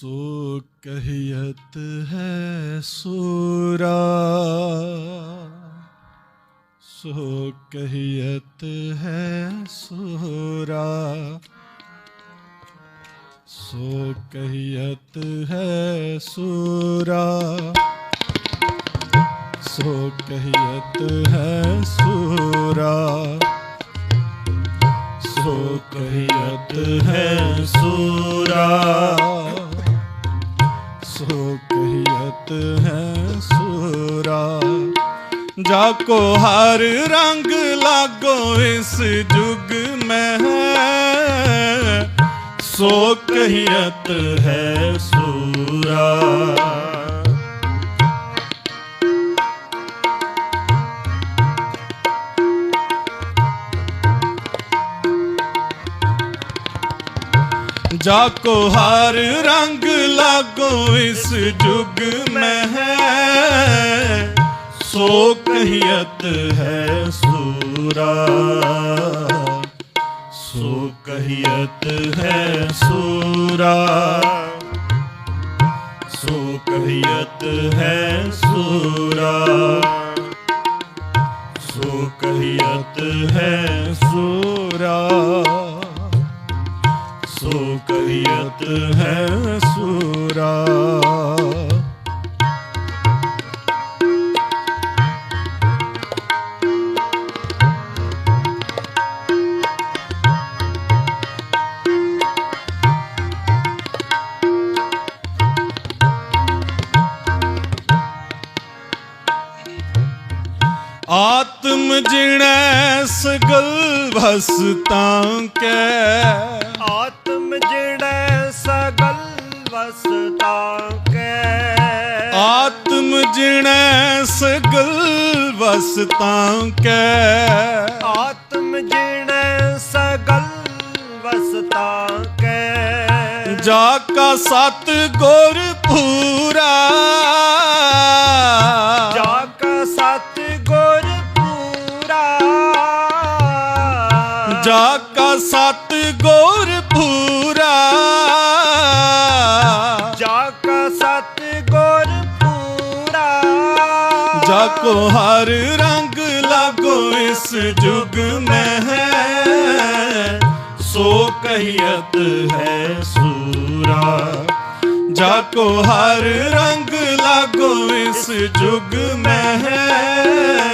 ਸੋ ਕਹੀਅਤ ਹੈ ਸੂਰਾ। ਸੋ ਕਹੀਅਤ ਹੈ ਸੂਰਾ। ਸੋ ਕਹੀਅਤ ਹੈ ਸੂਰਾ। ਸੋ ਕਹੀਅਤ ਹੈ ਸੂਰਾ। ਜਾ ਕੋ ਹਰ ਰੰਗ ਲਾਗੋ ਇਸ ਜੁਗ ਮੈਂ। ਸੋ ਕਹੀਅਤ ਹੈ ਸੂਰਾ। ਜਾ ਕੋ ਹਰ ਰੰਗ ਲਾਗੋ ਇਸ ਜੁਗ ਮੈਂ। ਸੋ ਕਹੀਅਤ ਹੈ ਸੂਰਾ। ਸੋ ਕਹੀਅਤ ਹੈ ਸੂਰਾ। ਸੋ ਕਹੀਅਤ ਹੈ ਸੂਰਾ। ਸੋ ਕਹੀਅਤ ਹੈ ਸੂਰਾ। ਸੋ ਕਹੀਅਤ ਹੈ ਸੂਰਾ। ਸਗਲ ਭਸਤਾਂ ਕੈ। ਆਤਮ ਜਿਹੜੇ ਸਗਲ ਵਸਤਾ ਕੈ। ਆਤਮ ਜਿਣੈ ਸਗਲ ਵਸਤਾਂ ਕੈ। ਆਤਮ ਜਿਹੜੇ ਸਗਲ ਵਸਤਾ ਕੈ। ਜਾ ਕਾ ਸਤ ਗੁਰ ਪੂਰਾ ਸਤ ਗੁਰ ਪੂਰਾ। ਜਾ ਕਾ ਸਤ ਗੁਰ ਪੂਰਾ। ਜਾ ਕੋ ਹਰ ਰੰਗ ਲਾਗੋ ਇਸ ਜੁਗ ਮੈਂ ਹੈ ਸੋ ਕਹੀਅਤ ਹੈ ਸੂਰਾ। ਜਾ ਕੋ ਹਰ ਰੰਗ ਲਾਗੋ ਇਸ ਜੁਗ ਮੈਂ ਹੈ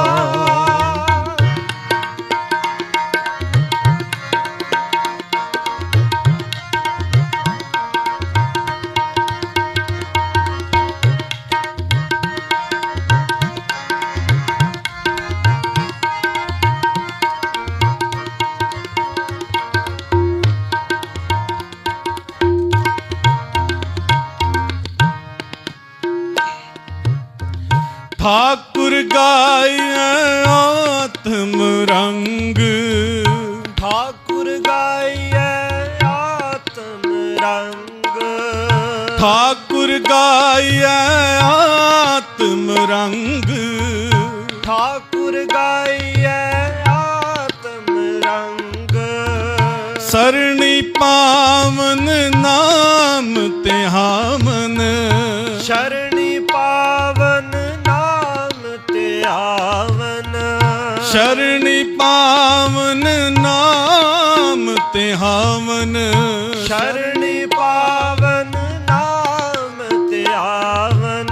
ਠਾਕੁਰ ਗਾਇ ਆਤਮ ਰੰਗ। ਠਾਕੁਰ ਗਾਇਐ ਆਤਮ ਰੰਗ। ਠਾਕੁਰ ਗਾਇ ਆਤਮ ਰੰਗ। ਠਾਕੁਰ ਗਾਇਐ ਆਤਮ ਰੰਗ। ਸਰਣੀ ਪਾਵਨ ਨਾਮ ਤੇ ਹਾਮਨ ਸ਼ਰਣੀ ਪਾਵਨ ਨਾਮ ਤੇ ਹਾਮਨ ਸ਼ਰਣੀ ਪਾਵਨ ਨਾਮ ਤੇ ਆਵਨ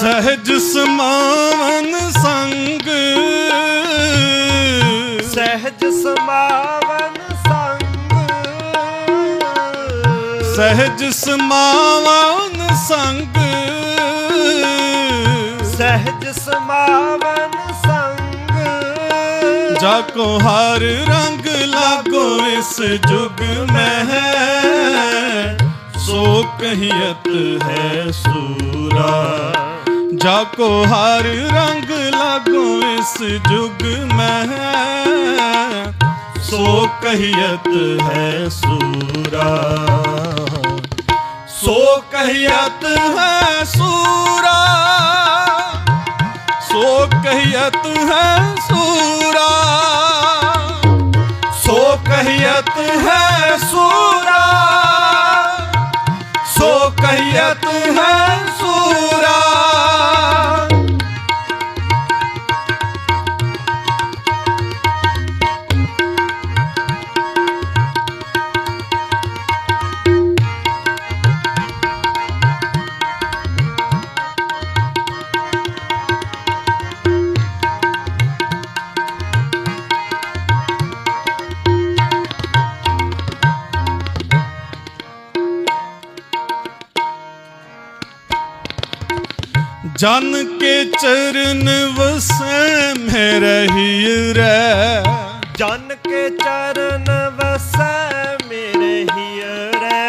ਸਹਿਜ ਸਮਾਵਨ ਸੰਗ। ਸਹਿਜ ਸਮਾਵਨ ਸੰਗ। ਸਹਿਜ ਸਮਾਵਨ ਸੰਗ। ਸਹਿਜ ਸਮਾਵਨ ਜਾ ਹਰ ਰੰਗ ਲਾਗੋ ਇਸ ਜੁਗ ਮੈਂ ਹੈ ਸੋ ਕਹੀਤ ਹੈ ਸੂਰਾ। ਜਾਕੋ ਹਰ ਰੰਗ ਲਾਗੋ ਇਸ ਜੁਗ ਮੈਂ ਸੋ ਕਹੀਤ ਹੈ ਸੂਰਾ। ਸੋ ਕਹੀਤ ਹੈ ਸੂਰਾ। ਸੋ ਕਹੀਅਤ ਹੈ ਸੂਰਾ। ਸੋ ਕਹੀਅਤ ਹੈ ਸੂਰਾ ਜਨ ਕੇ ਚਰਨ ਵਸੈ ਮੈਂ ਰਹੀ ਰਹਿ। ਜਨ ਕੇ ਚਰਨ ਵਸੈ ਮੇਰੇ ਹੀਰੇ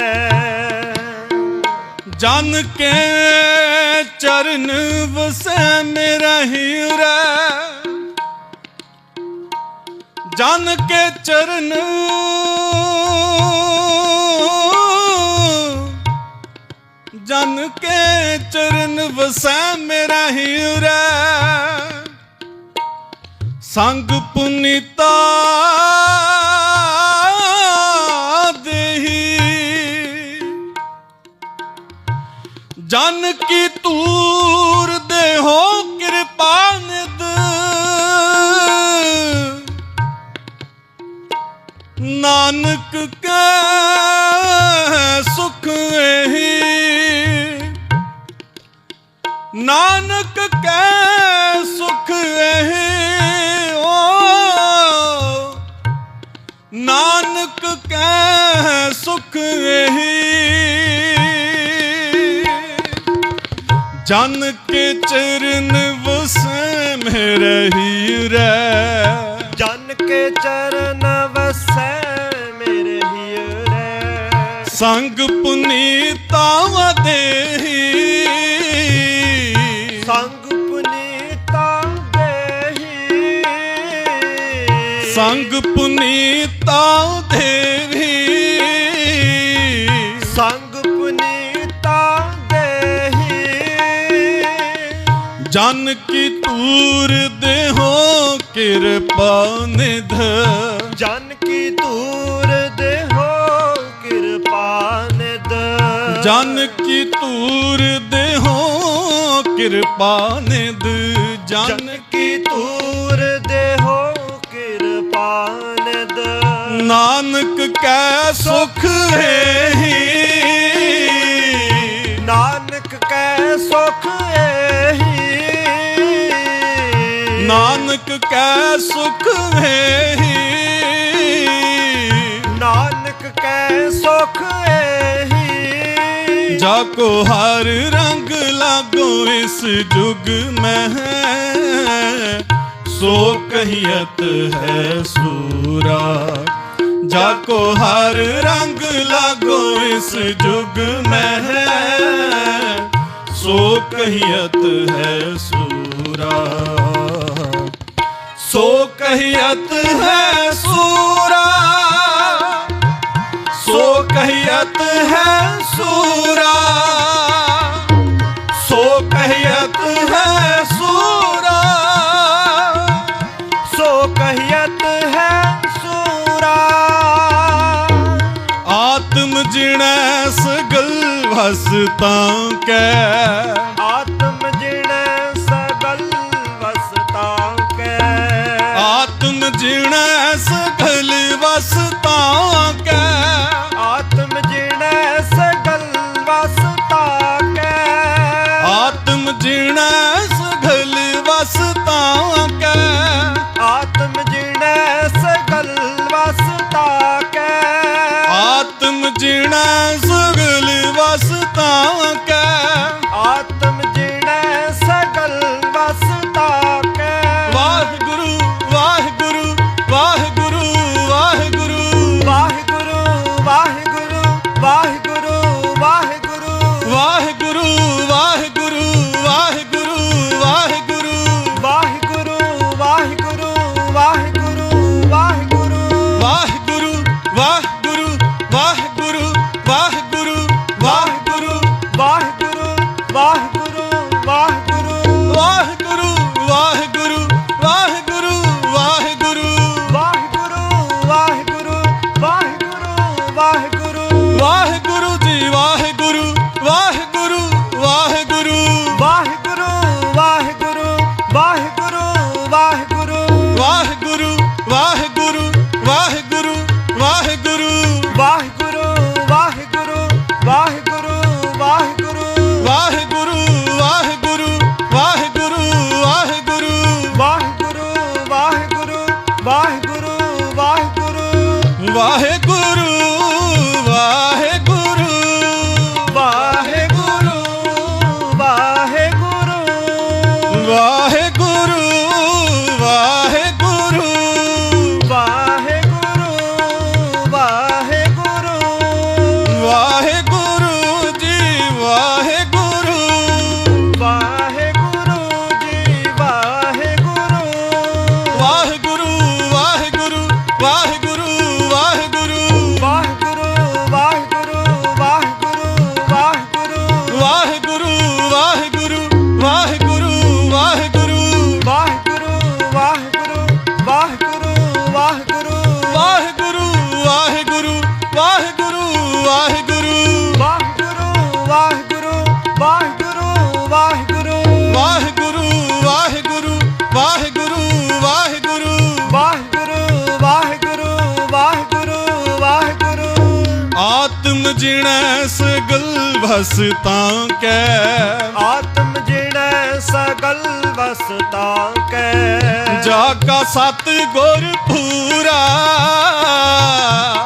ਜਨ ਕੇ ਚਰਨ ਵਸੈ ਮੇਰਾ ਹੀਰਾ ਜਨ ਕੇ ਚਰਨ ਜਨ ਕੇ ਚਰਨ ਵਸੈ ਮੇਰਾ ਹੀਰਾ ਸੰਗ ਪੁਨੀਤਾ ਦੇਹੀ। ਜਨ ਕੀ ਤੂੰ ਨਾਨਕ ਕੈ ਸੁਖ ਇਹੀ ਓ ਨਾਨਕ ਕੈ ਸੁਖ ਇਹੀ ਜਨ ਕੇ ਚਰਨ ਵਸੈ ਮੇਰੇ ਹੀਰੇ ਜਨ ਕੇ ਚਰਨ ਵਸੈ ਮੇਰੇ ਹੀਰੇ ਸੰਗ ਪੁਨੀਤਾ ਦੇਹੀ। ਪੁਨੀਤਾ ਦੇਹੀ ਸੰਗ ਪੁਨੀਤਾ ਦੇਹੀ। ਜਨ ਕੀ ਤੂਰ ਦੇਹੋ ਕਿਰਪਾ ਨਿਧ। ਜਨ ਕੀ ਤੂਰ ਦੇਹੋ ਕਿਰਪਾ ਨਿਦ ਜਨ ਕੀ ਤੂਰ ਦੇਹੋ ਕਿਰਪਾ ਨਿਧ। ਜਨ ਜਨ ਕੀ ਤੂਰ ਨਾਨਕ ਕੈ ਸੁਖ ਹੈ ਨਾਨਕ ਕੈ ਸੁਖ ਇਹੀ ਨਾਨਕ ਕੈ ਸੁਖ ਹੈ ਨਾਨਕ ਕੈ ਸੁਖ ਇਹੀ ਜਾ ਕੋ ਹਰ ਰੰਗ ਲਾਗੋ ਇਸ ਜੁਗ ਮੈਂ। ਸੋ ਕਹੀਅਤ ਹੈ ਸੂਰਾ। ਜਾ ਕੋ ਹਰ ਰੰਗ ਲਾਗੋ ਇਸ ਜੁਗ ਮੈਂ ਹੈ ਸੋ ਕਹੀਅਤ ਹੈ ਸੂਰਾ। ਸੋ ਕਹੀਅਤ ਹੈ ਸੂਰਾ। ਸੋ ਕਹੀਅਤ ਹੈ ਸੂਰਾ। ਵਸਤਾਂ ਕੈ ਆਤਮ ਜਿਣੈ ਸਗਲ ਵਸਤਾ ਕੈ ਆਤਮ ਜਿਣੈ ਸਗਲ ਵਸਤਾਂ ਕੈ ਆਤਮ ਜਿਣੈ ਸਗਲ ਵਸਤਾ ਕੈ ਆਤਮ ਜਿਣੈ ਆਤਮ ਜਿਣੈ ਸਗਲ ਵਸ ਤਾਂ ਕੈ। ਆਤਮ ਜਿਣੈ ਸਗਲ ਵਸਤਾ ਕੈ। ਜਾ ਕਾ ਸਤ ਗੁਰ ਪੂਰਾ।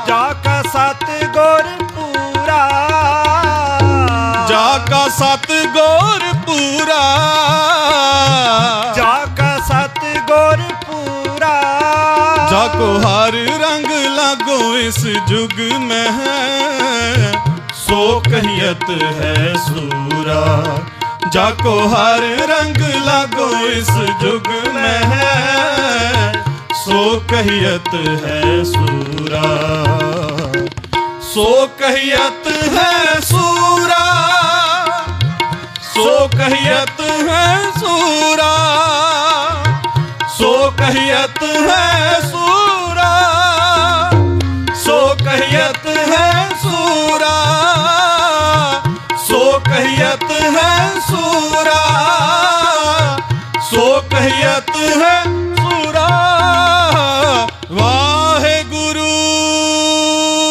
ਜਾ ਕਾ ਸਤ ਗੁਰ ਪੂਰਾ। ਜਾ ਕਾ ਸਤ ਗੁਰ ਪੂਰਾ। ਜਾ ਕਾ ਸਤ ਗੁਰ ਪੂਰਾ। ਜਾ ਕੋ ਹਰ ਰੰਗ लागो इस जुग में है सो कहियत है सूरा जाको हर रंग लागो इस जुग में है सो कहियत है सूरा सो कहियत है सूरा सो कहियत है सूरा सो कहियत है सूरा ਹੈ ਸੂਰਾ ਸੋ ਕਹੀਅਤ ਹੈ